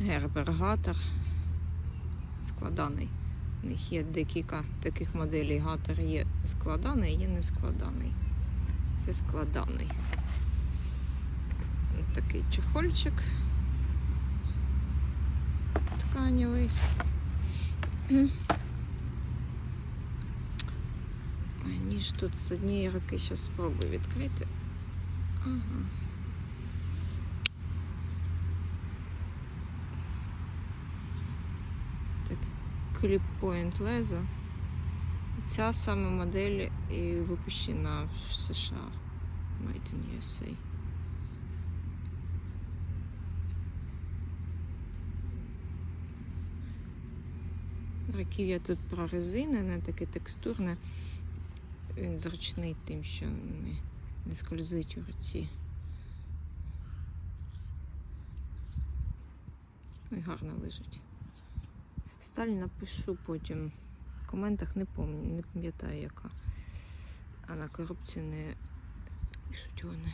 Гербер-гатор. Складаний. У них є декілька таких моделей. Гатор є складаний, є не складаний. Це складаний. Такий чехольчик. Тканевий. А ніж тут з однієї руки зараз спробую відкрити. Ага. Кліп-point лезо. Ця саме модель і випущена в США. Made in USA. Раків'я тут прорезинене, таке текстурне. Він зручний тим, що не, не скользить у руці. Ну і гарно лежить. Сталь напишу потім. В коментах не пам'ятаю, яка. А на коробці не пишуть вони.